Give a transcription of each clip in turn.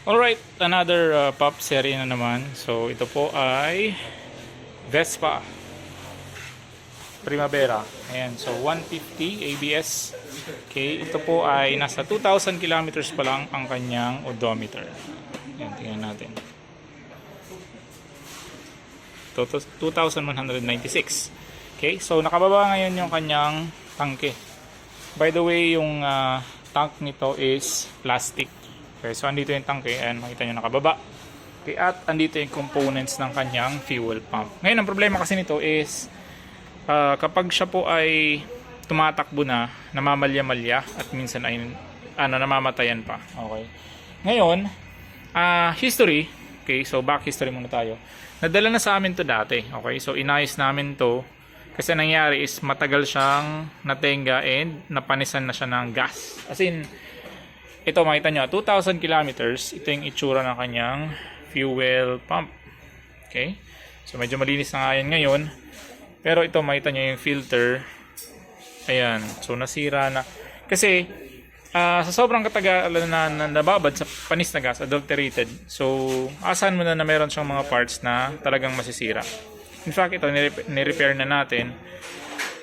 Alright, another uh, pop serie na naman. So, ito po ay Vespa Primavera. Ayan, so 150 ABS. Okay, ito po ay nasa 2,000 kilometers pa lang ang kanyang odometer. Ayan, tingnan natin. Toto- 2,196. Okay, so nakababa ngayon yung kanyang tangke. By the way, yung ah, tank nito is plastic. Okay, so andito yung tangke. Ayan, makita nyo nakababa. Okay, at andito yung components ng kanyang fuel pump. Ngayon, ang problema kasi nito is ah, kapag siya po ay tumatakbo na, namamalya-malya at minsan ay ano, namamatayan pa. Okay. Ngayon, ah history, okay, so back history muna tayo. Nadala na sa amin to dati. Okay, so inayos namin to kasi nangyari is matagal siyang natenga and napanisan na siya ng gas. As in, ito makita nyo, 2,000 kilometers, ito yung itsura ng kanyang fuel pump. Okay? So medyo malinis na nga yan ngayon. Pero ito makita nyo yung filter. Ayan. So nasira na. Kasi ah, sa sobrang katagalan na, na nababad sa panis na gas, adulterated. So asahan mo na na meron siyang mga parts na talagang masisira. In fact, ito nire- nirepair na natin.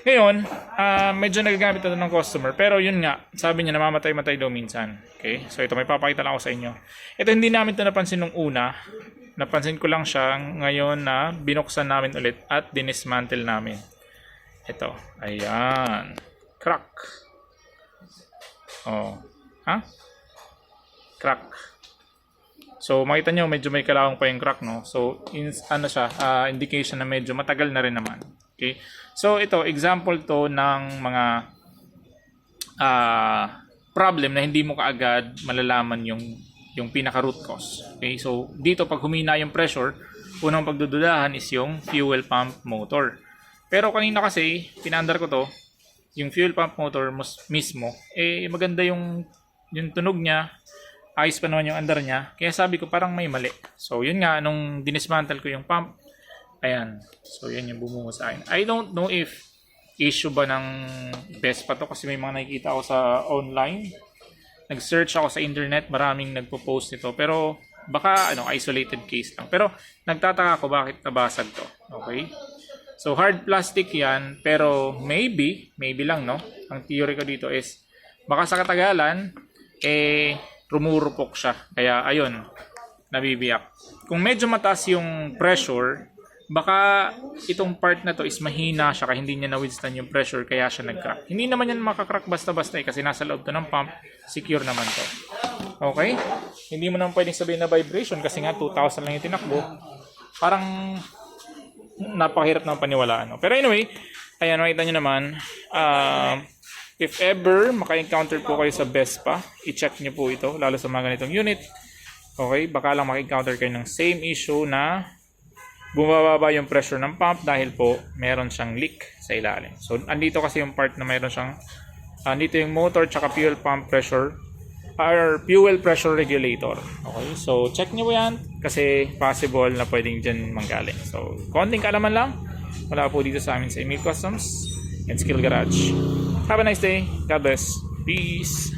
Ngayon, ah, medyo nagagamit na ng customer. Pero yun nga, sabi niya namamatay-matay daw minsan. Okay? So ito, may papakita lang ako sa inyo. Ito hindi namin ito napansin nung una. Napansin ko lang siya ngayon na binuksan namin ulit at dinismantle namin. Ito. Ayan. Crack. Oh. Ha? Crack. So makita nyo medyo may kalawang pa yung crack no. So in, ano siya, ah, indication na medyo matagal na rin naman. Okay? So ito example to ng mga ah, problem na hindi mo kaagad malalaman yung yung pinaka root cause. Okay? So dito pag humina yung pressure, unang pagdududahan is yung fuel pump motor. Pero kanina kasi pinandar ko to, yung fuel pump motor mismo, eh maganda yung yung tunog niya, ayos pa naman yung andar niya. Kaya sabi ko parang may mali. So yun nga nung dinismantle ko yung pump, ayan. So yun yung bumungo sa akin. I don't know if issue ba ng best pa to kasi may mga nakikita ako sa online. Nag-search ako sa internet, maraming nagpo-post nito. Pero baka ano isolated case lang. Pero nagtataka ako bakit nabasag to. Okay? So hard plastic 'yan, pero maybe, maybe lang no. Ang theory ko dito is baka sa katagalan eh rumurupok siya. Kaya ayun, nabibiyak. Kung medyo mataas yung pressure, baka itong part na to is mahina siya kaya hindi niya na-withstand yung pressure kaya siya nag-crack. Hindi naman yan makakrack basta-basta eh kasi nasa loob to ng pump, secure naman to. Okay? Hindi mo naman pwedeng sabihin na vibration kasi nga 2,000 lang yung tinakbo. Parang napakahirap ng paniwalaan. No? Pero anyway, ayan, makita nyo naman, ah, if ever maka-encounter po kayo sa Vespa, i-check nyo po ito, lalo sa mga ganitong unit. Okay, baka lang maka-encounter kayo ng same issue na bumababa yung pressure ng pump dahil po meron siyang leak sa ilalim. So, andito kasi yung part na meron siyang, andito yung motor tsaka fuel pump pressure or fuel pressure regulator. Okay, so check nyo po yan kasi possible na pwedeng dyan manggaling. So, konting kaalaman lang. Wala po dito sa amin sa Emil Customs and Skill Garage. Have a nice day. God bless. Peace.